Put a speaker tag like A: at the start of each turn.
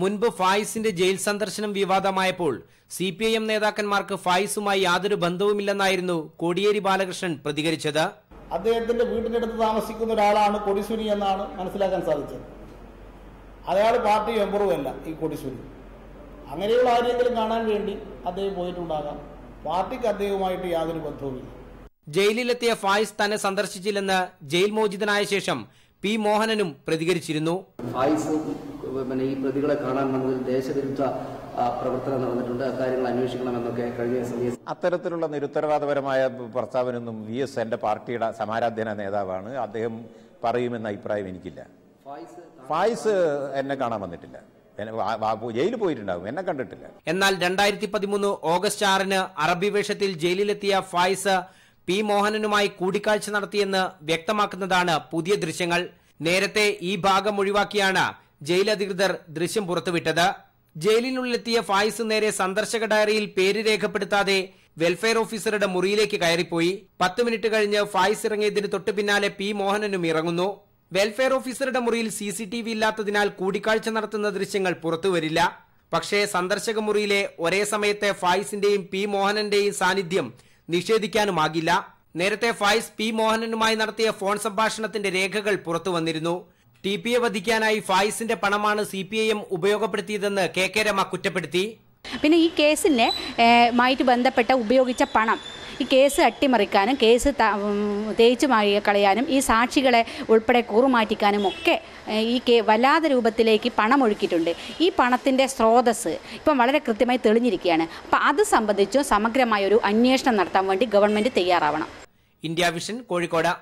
A: മുൻപ് ഫായിസിന്റെ ജയിൽ സന്ദർശനം വിവാദമായപ്പോൾ സി പി ഐ എം നേതാക്കന്മാർക്ക് ഫായിസുമായി യാതൊരു ബന്ധവുമില്ലെന്നായിരുന്നു കോടിയേരി ബാലകൃഷ്ണൻ പ്രതികരിച്ചത്.
B: അദ്ദേഹത്തിന്റെ വീടിന്റെ അടുത്ത് താമസിക്കുന്ന ഒരാളാണ് കൊടിസുനി എന്നാണ് മനസ്സിലാക്കാൻ സാധിച്ചത്. അയാൾ പാർട്ടി മെമ്പറുമല്ല ഈ കൊടിസുനി അങ്ങനെയുള്ള ആരെങ്കിലും കാണാൻ വേണ്ടി അദ്ദേഹം പോയിട്ടുണ്ടാകാം. പാർട്ടിക്ക് അദ്ദേഹവുമായിട്ട് യാതൊരു ബന്ധവുമില്ല.
A: ജയിലിലെത്തിയ ഫായിസ് തന്നെ സന്ദർശിച്ചില്ലെന്ന് ജയിൽ മോചിതനായ ശേഷം പി മോഹനനും പ്രതികരിച്ചിരുന്നു.
C: ഫായിസ് പിന്നെ ഈ പ്രതികളെ കാണാൻ വന്നതിൽ ദേശവിരുദ്ധ പ്രവർത്തനം നടന്നിട്ടുണ്ട്. അക്കാര്യങ്ങൾ അന്വേഷിക്കണമെന്നൊക്കെ കഴിഞ്ഞ സമയം
D: അത്തരത്തിലുള്ള നിരുത്തരവാദപരമായ പ്രസ്താവനൊന്നും വി എസ് എന്റെ പാർട്ടിയുടെ സമാരാധ്യന നേതാവാണ്. അദ്ദേഹം പറയുമെന്ന അഭിപ്രായം എനിക്കില്ല.
C: ഫായിസ്
D: എന്നെ കാണാൻ വന്നിട്ടില്ല. ജയിലിൽ പോയിട്ടുണ്ടാകും എന്നെ കണ്ടിട്ടില്ല.
A: എന്നാൽ രണ്ടായിരത്തി പതിമൂന്ന് ഓഗസ്റ്റ് ആറിന് അറബി വേഷത്തിൽ ജയിലിലെത്തിയ ഫായിസ് പി മോഹനനുമായി കൂടിക്കാഴ്ച നടത്തിയെന്ന് വ്യക്തമാക്കുന്നതാണ് പുതിയ ദൃശ്യങ്ങൾ. നേരത്തെ ഈ ഭാഗം ഒഴിവാക്കിയാണ് ജയിൽ അധികൃതർ ദൃശ്യം പുറത്തുവിട്ടത്. ജയിലിനുള്ളിലെത്തിയ ഫായിസ് നേരെ സന്ദർശക ഡയറിയിൽ പേര് രേഖപ്പെടുത്താതെ വെൽഫെയർ ഓഫീസറുടെ മുറിയിലേക്ക് കയറിപ്പോയി. പത്ത് മിനിറ്റ് കഴിഞ്ഞ് ഫായിസ് ഇറങ്ങിയതിന് തൊട്ടു പിന്നാലെ പി മോഹനനും ഇറങ്ങുന്നു. വെൽഫെയർ ഓഫീസറുടെ മുറിയിൽ സി സി ടി വി ഇല്ലാത്തതിനാൽ കൂടിക്കാഴ്ച നടത്തുന്ന ദൃശ്യങ്ങൾ പുറത്തുവരില്ല. പക്ഷേ സന്ദർശക മുറിയിലെ ഒരേ സമയത്തെ ഫായിസിന്റെയും പി മോഹനന്റെയും സാന്നിധ്യം നിഷേധിക്കാനുമാകില്ല. നേരത്തെ ഫായിസ് പി മോഹനനുമായി നടത്തിയ ഫോൺ സംഭാഷണത്തിന്റെ രേഖകൾ പുറത്തു വന്നിരുന്നു ടി പി എ വധിക്കാനായി ഫായിസിന്റെ പണമാണ് സി പി ഐ എം ഉപയോഗപ്പെടുത്തിയതെന്ന് കെ കെ രമ കുറ്റപ്പെടുത്തി.
E: പിന്നെ ഈ കേസിനെ മായിട്ട് ബന്ധപ്പെട്ട ഉപയോഗിച്ച പണം ഈ കേസ് അട്ടിമറിക്കാനും കേസ് തേച്ചു മാറി കളയാനും ഈ സാക്ഷികളെ ഉൾപ്പെടെ കൂറുമാറ്റിക്കാനും ഒക്കെ ഈ കേ വല്ലാത്ത രൂപത്തിലേക്ക് പണം ഒഴുക്കിയിട്ടുണ്ട് ഈ പണത്തിന്റെ സ്രോതസ് ഇപ്പം വളരെ കൃത്യമായി തെളിഞ്ഞിരിക്കുകയാണ്. അപ്പം അത് സംബന്ധിച്ചും സമഗ്രമായ ഒരു അന്വേഷണം നടത്താൻ വേണ്ടി ഗവൺമെന്റ് തയ്യാറാവണം.
A: India Vision Kozhikode.